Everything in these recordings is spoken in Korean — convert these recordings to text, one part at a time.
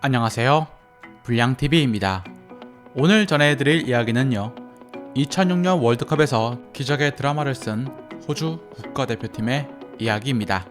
안녕하세요. 불량TV입니다. 오늘 전해드릴 이야기는요. 2006년 월드컵에서 기적의 드라마를 쓴 호주 국가대표팀의 이야기입니다.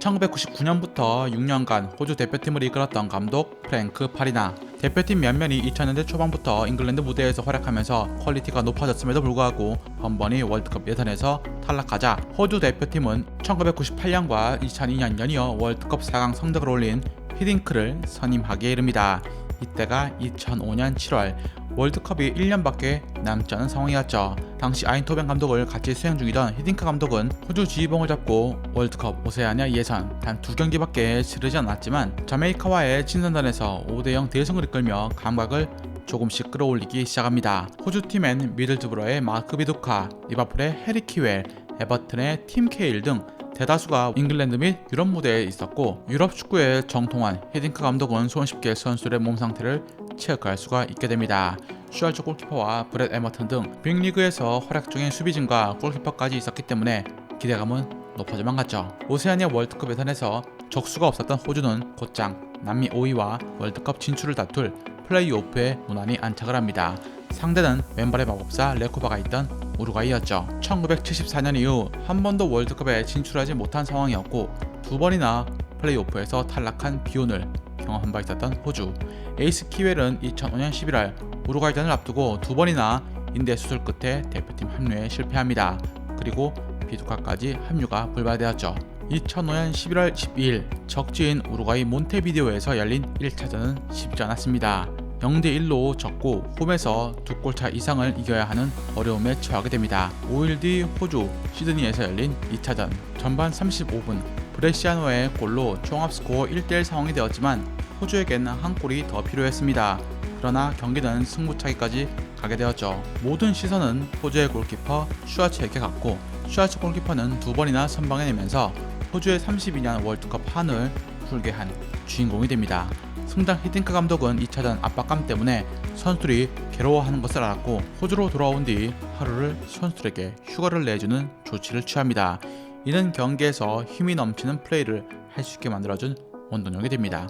1999년부터 6년간 호주 대표팀을 이끌었던 감독 프랭크 파리나 대표팀 면면이 2000년대 초반부터 잉글랜드 무대에서 활약하면서 퀄리티가 높아졌음에도 불구하고 번번이 월드컵 예선에서 탈락하자 호주 대표팀은 1998년과 2002년 연이어 월드컵 4강 성적을 올린 히딩크를 선임하기에 이릅니다. 이때가 2005년 7월 월드컵이 1년밖에 남지 않은 상황이었죠. 당시 아인토벤 감독을 같이 수행 중이던 히딩크 감독은 호주 지휘봉을 잡고 월드컵 오세아니아 예선 단 두 경기밖에 치르지 않았지만 자메이카와의 친선전에서 5대0 대승을 이끌며 감각을 조금씩 끌어올리기 시작합니다. 호주 팀엔 미들즈브러의 마크 비두카, 리바풀의 해리 키웰, 에버튼의 팀 케일 등 대다수가 잉글랜드 및 유럽 무대에 있었고 유럽 축구의 정통한 헤딩크 감독은 손쉽게 선수들의 몸 상태를 체크할 수가 있게 됩니다. 슈알츠 골키퍼와 브렛 에머튼 등 빅리그에서 활약 중인 수비진과 골키퍼까지 있었기 때문에 기대감은 높아져만 갔죠. 오세아니아 월드컵 예선에서 적수가 없었던 호주는 곧장 남미 5위와 월드컵 진출을 다툴 플레이오프에 무난히 안착을 합니다. 상대는 왼발의 마법사 레코바가 있던 우루과이였죠. 1974년 이후 한 번도 월드컵에 진출하지 못한 상황이었고 두 번이나 플레이오프에서 탈락한 비운을 경험한 바 있었던 호주. 에이스 키웰은 2005년 11월 우루과이전을 앞두고 두 번이나 인대 수술 끝에 대표팀 합류에 실패합니다. 그리고 비두카까지 합류가 불발되었죠. 2005년 11월 12일 적지인 우루과이 몬테비데오에서 열린 1차전은 쉽지 않았습니다. 0대 1로 졌고 홈에서 두 골차 이상을 이겨야 하는 어려움에 처하게 됩니다. 5일 뒤 호주 시드니에서 열린 2차전 전반 35분 브레시아노의 골로 종합 스코어 1대1 상황이 되었지만 호주에겐 한 골이 더 필요했습니다. 그러나 경기는 승부차기까지 가게 되었죠. 모든 시선은 호주의 골키퍼 슈아츠에게 갔고 슈아츠 골키퍼는 두 번이나 선방해내면서 호주의 32년 월드컵 한을 풀게 한 주인공이 됩니다. 승장 히딩크 감독은 2차전 압박감 때문에 선수들이 괴로워하는 것을 알았고 호주로 돌아온 뒤 하루를 선수들에게 휴가를 내주는 조치를 취합니다. 이는 경기에서 힘이 넘치는 플레이를 할 수 있게 만들어준 원동력이 됩니다.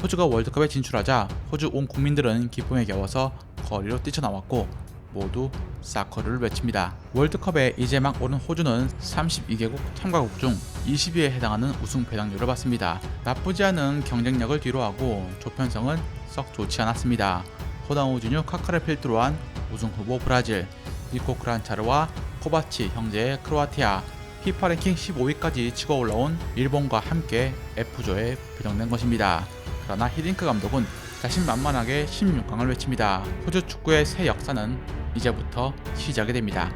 호주가 월드컵에 진출하자 호주 온 국민들은 기쁨에 겨워서 거리로 뛰쳐나왔고 모두 사커를 외칩니다. 월드컵에 이제 막 오른 호주는 32개국 참가국 중 20위에 해당하는 우승 배당률을 받습니다. 나쁘지 않은 경쟁력을 뒤로하고 조편성은 썩 좋지 않았습니다. 호나우주뉴 카카를 필두로 한 우승 후보 브라질, 니코 크란차르와 코바치 형제의 크로아티아, 피파 랭킹 15위까지 치고 올라온 일본과 함께 F조에 배정된 것입니다. 그러나 히딩크 감독은 자신만만하게 16강을 외칩니다. 호주 축구의 새 역사는 이제부터 시작이 됩니다.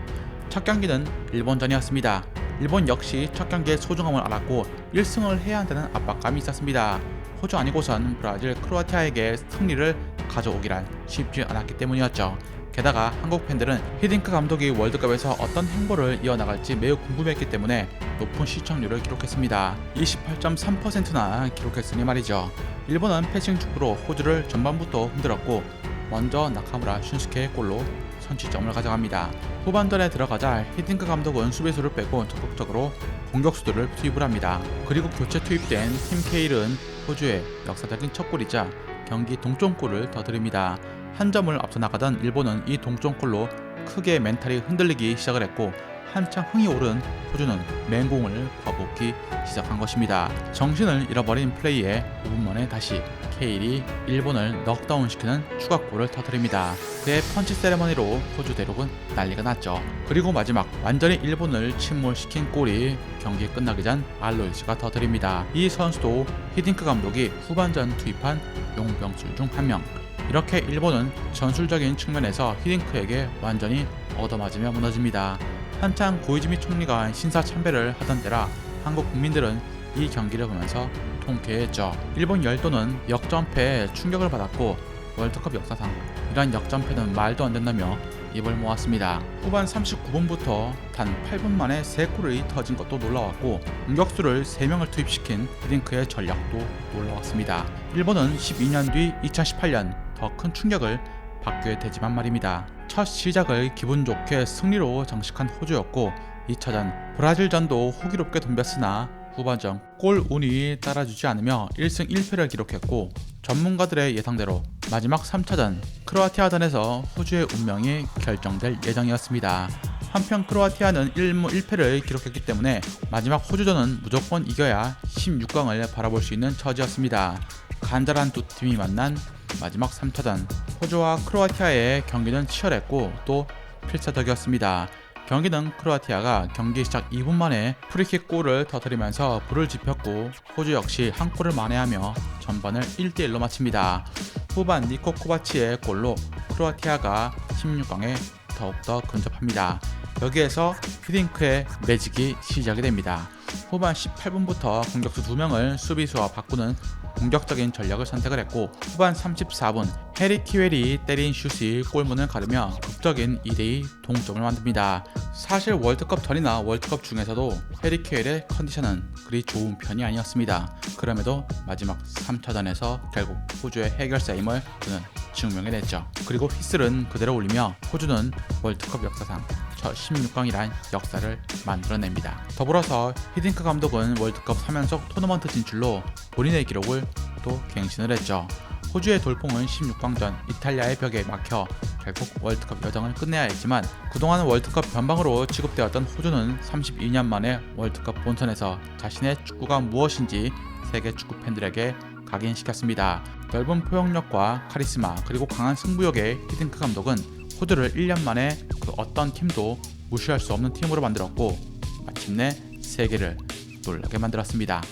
첫 경기는 일본전이었습니다. 일본 역시 첫 경기의 소중함을 알았고 1승을 해야 한다는 압박감이 있었습니다. 호주 아니고선 브라질, 크로아티아에게 승리를 가져오기란 쉽지 않았기 때문이었죠. 게다가 한국 팬들은 히딩크 감독이 월드컵에서 어떤 행보를 이어나갈지 매우 궁금했기 때문에 높은 시청률을 기록했습니다. 28.3%나 기록했으니 말이죠. 일본은 패싱 축구로 호주를 전반부터 흔들었고 먼저 나카무라 슌스케의 골로 선취점을 가져갑니다. 후반전에 들어가자 히딩크 감독은 수비수를 빼고 적극적으로 공격수들을 투입을 합니다. 그리고 교체 투입된 팀 케일은 호주의 역사적인 첫 골이자 경기 동점골을 더 드립니다. 한 점을 앞서 나가던 일본은 이 동점골로 크게 멘탈이 흔들리기 시작을 했고 한창 흥이 오른 호주는 맹공을 퍼붓기 시작한 것입니다. 정신을 잃어버린 플레이에 5분 만에 다시 케일이 일본을 넉다운시키는 추가골을 터뜨립니다. 그의 펀치 세레머니로 호주 대륙은 난리가 났죠. 그리고 마지막 완전히 일본을 침몰시킨 골이 경기 끝나기 전 알로이스가 터뜨립니다. 이 선수도 히딩크 감독이 후반전 투입한 용병술 중 한 명. 이렇게 일본은 전술적인 측면에서 히딩크에게 완전히 얻어맞으며 무너집니다. 한창 고이즈미 총리가 신사참배를 하던 때라 한국 국민들은 이 경기를 보면서 통쾌했죠. 일본 열도는 역전패에 충격을 받았고 월드컵 역사상 이러한 역전패는 말도 안 된다며 입을 모았습니다. 후반 39분부터 단 8분 만에 3골이 터진 것도 놀라웠고 공격수를 3명을 투입시킨 히딩크의 전략도 놀라웠습니다. 일본은 12년 뒤 2018년 더 큰 충격을 받게 되지만 말입니다. 첫 시작을 기분 좋게 승리로 장식한 호주였고 2차전 브라질전도 호기롭게 덤볐으나 후반전 골 운이 따라주지 않으며 1승 1패를 기록했고 전문가들의 예상대로 마지막 3차전 크로아티아전에서 호주의 운명이 결정될 예정이었습니다. 한편 크로아티아는 1무 1패를 기록했기 때문에 마지막 호주전은 무조건 이겨야 16강을 바라볼 수 있는 처지였습니다. 간절한 두 팀이 만난 마지막 3차전 호주와 크로아티아의 경기는 치열했고 또 필사적이었습니다. 경기는 크로아티아가 경기 시작 2분 만에 프리킥 골을 터뜨리면서 불을 지폈고 호주 역시 한 골을 만회하며 전반을 1대1로 마칩니다. 후반 니코 코바치의 골로 크로아티아가 16강에 더욱더 근접합니다. 여기에서 히딩크의 매직이 시작이 됩니다. 후반 18분부터 공격수 2명을 수비수와 바꾸는 공격적인 전략을 선택을 했고 후반 34분 해리 키웰이 때린 슛이 골문을 가르며 극적인 2대2 동점을 만듭니다. 사실 월드컵 전이나 월드컵 중에서도 해리 키웰의 컨디션은 그리 좋은 편이 아니었습니다. 그럼에도 마지막 3차전에서 결국 호주의 해결사 임을 그는 증명해냈죠. 그리고 휘슬은 그대로 올리며 호주는 월드컵 역사상 첫 16강이란 역사를 만들어냅니다. 더불어서 히딩크 감독은 월드컵 3연속 토너먼트 진출로 본인의 기록을 또 갱신을 했죠. 호주의 돌풍은 16강전 이탈리아의 벽에 막혀 결국 월드컵 여정을 끝내야 했지만 그동안 월드컵 변방으로 취급되었던 호주는 32년 만에 월드컵 본선에서 자신의 축구가 무엇인지 세계 축구 팬들에게 각인시켰습니다. 넓은 포용력과 카리스마 그리고 강한 승부욕의 히딩크 감독은 호주를 1년 만에 그 어떤 팀도 무시할 수 없는 팀으로 만들었고 마침내 세계를 놀라게 만들었습니다.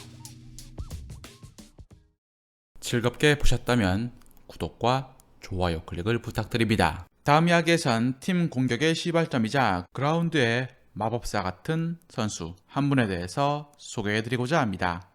즐겁게 보셨다면 구독과 좋아요 클릭을 부탁드립니다. 다음 이야기에선 팀 공격의 시발점이자 그라운드의 마법사 같은 선수 한 분에 대해서 소개해드리고자 합니다.